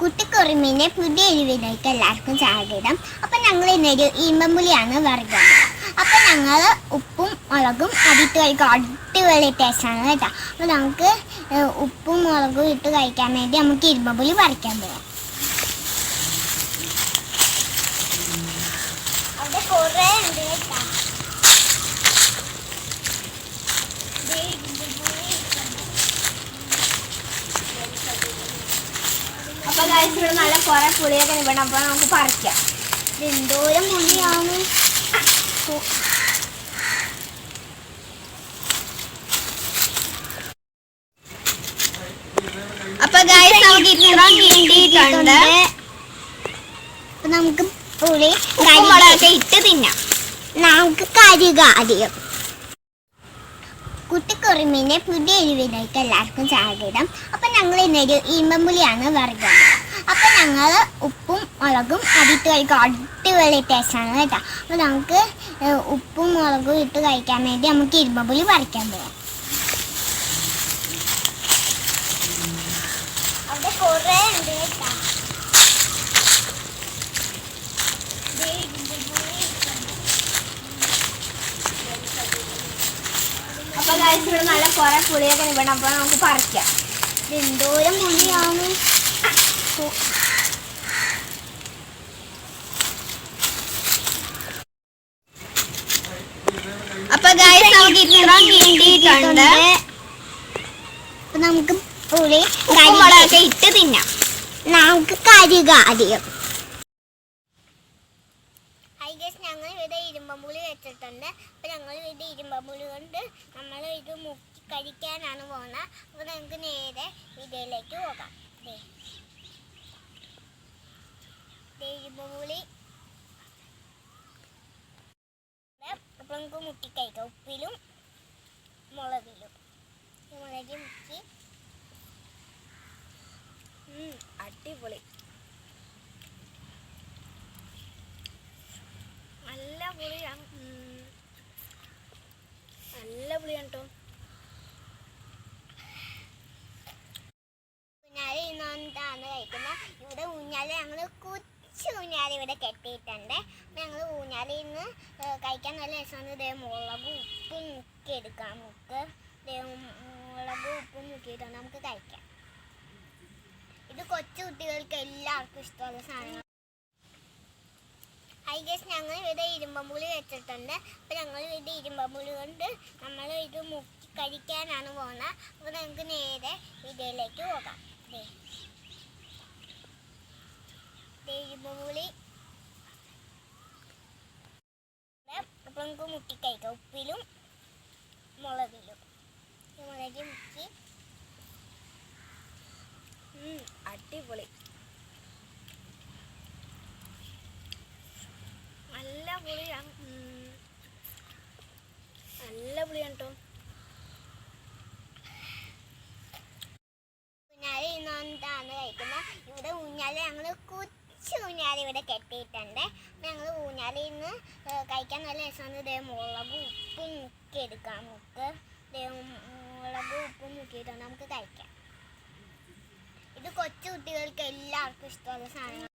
കുട്ടിക്കുറുമിന്റെ പുതിയ എരിവിലേക്ക് എല്ലാവർക്കും സ്വാഗതം. അപ്പം ഞങ്ങൾ ഇന്നൊരു ഈമ്പമ്പുലിയാണ് വറുക്കുന്നത് അപ്പം ഞങ്ങൾ ഉപ്പും മുളകും അതിട്ട് കഴിക്കും. അടിപൊളി ടേസ്റ്റാണ് കേട്ടോ. അപ്പോൾ നമുക്ക് ഉപ്പും മുളകും ഇട്ട് കഴിക്കാൻ വേണ്ടി നമുക്ക് ഇരുമ്പമ്പുളി പറിക്കാൻ പോകാം അവിടെ കുറേ ഉണ്ട് കേട്ടോ. അപ്പൊ ഇവിടെ നല്ല കുറെ പുളിയൊക്കെ ഇവിടെ അപ്പൊ നമുക്ക് പറിക്കാം. എന്തോരം പുളിയാണ്. അപ്പൊ ഗൈസ് നമുക്ക് ഇത്ര നമുക്ക് പുളി കരിമുളകൊക്കെ ഇട്ട് തിന്നാം. നമുക്ക് കരുക അധികം കുട്ടിക്കുറുമിന്റെ പുതിയ എരിവിലേക്ക് എല്ലാവർക്കും സ്വാഗതം. അപ്പൊ ഞങ്ങൾ ഇന്നൊരു ഈമ്പമ്പുലിയാണ് വറുക്കുന്നത് അപ്പൊ ഞങ്ങൾ ഉപ്പും മുളകും അതിട്ട് കഴിക്കും. അടിപൊളി ടേസ്റ്റാണ് കേട്ടോ. അപ്പൊ നമുക്ക് ഉപ്പും മുളകും ഇട്ട് കഴിക്കാൻ വേണ്ടി നമുക്ക് ഇരുമ്പുലി പറിക്കാൻ പോകാം അവിടെ കുറേ ഉണ്ട് കേട്ടോ. നല്ല കുറെ പുളിയൊക്കെ ഇവിടെ അപ്പൊ നമുക്ക് പറിക്കാം. എന്തോരം പുളിയാണ്? അപ്പൊ ഗൈസ് നമുക്ക് ഇത്ര കിട്ടിയിട്ടുണ്ട് നമുക്ക് പുളി ഉപ്പും ഇട്ട് തിന്നാം. നമുക്ക് കരുക ആദ്യം. ഞങ്ങൾ ഇവിടെ ഇരുമ്പമ്പുളി വെച്ചിട്ടുണ്ട്. അപ്പോൾ ഞങ്ങൾ ഇവിടെ ഇരുമ്പമ്പുളി കൊണ്ട് നമ്മൾ ഇത് മുക്കി കഴിക്കാനാണ് പോകുന്നത് അപ്പോൾ നമുക്ക് നേരെ ഇതിലേക്ക് പോകാം. ദേ. അപ്പം നമുക്ക് മുക്കി കഴിക്കാം. ഉപ്പിലും മുളകിലും. മുളകി മുക്കി. അടിപൊളി. നല്ല പുളിയാണ് നല്ല പുളിയാണ് കേട്ടോ ഊഞ്ഞാൽ ഇന്നാണ് കഴിക്കുന്നത്. ഇവിടെ ഊഞ്ഞാൽ ഞങ്ങൾ കൊച്ചു ഊഞ്ഞാലി ഇവിടെ കെട്ടിയിട്ടുണ്ട്. ഞങ്ങൾ ഊഞ്ഞാലിൽ നിന്ന് കഴിക്കാൻ നല്ല രസമാണ്. ഇതേ മുളകും ഉപ്പും മുക്കി എടുക്കാം നമുക്ക്. മുളകും ഉപ്പും മുക്കിയിട്ടുണ്ട് നമുക്ക് കഴിക്കാം. ഇത് കൊച്ചു കുട്ടികൾക്ക് എല്ലാവർക്കും ഇഷ്ടമുള്ള സാധനങ്ങൾ ഐ ഗസ് ഞങ്ങൾ ഇവിടെ ഇരുമ്പമ്പുളി വെച്ചിട്ടുണ്ട്. അപ്പോൾ ഞങ്ങൾ ഇവിടെ ഇരുമ്പമ്പുളി കൊണ്ട് നമ്മൾ ഇത് മുക്കി കഴിക്കാനാണ് പോകുന്നത് അപ്പോൾ നമുക്ക് നേരെ ഇതിലേക്ക് പോകാം. നമുക്ക് മുട്ടിക്കഴിക്കാം. ഉപ്പിലും മുളകിലും. മുളകി മുക്കി. അടിപൊളി. നല്ല പുളിയാണ് നല്ല പുളിയാണ് കേട്ടോ ഊഞ്ഞാൽ ഇന്നാണ് കഴിക്കുന്നത് ഇവിടെ ഊഞ്ഞാൽ ഞങ്ങൾ കൊച്ചു ഊഞ്ഞാലി ഇവിടെ കെട്ടിയിട്ടുണ്ട്. ഞങ്ങൾ ഊഞ്ഞാലി ഏഹ്, കഴിക്കാൻ നല്ല രസമാണ്. ഇതേ മുളകും ഉപ്പും മുക്കി എടുക്കാം നമുക്ക്. മുളകും ഉപ്പും മുക്കിയിട്ടുണ്ട്. നമുക്ക് കഴിക്കാം. ഇത് കൊച്ചു കുട്ടികൾക്ക് എല്ലാവർക്കും ഇഷ്ടമുള്ള സാധനങ്ങൾ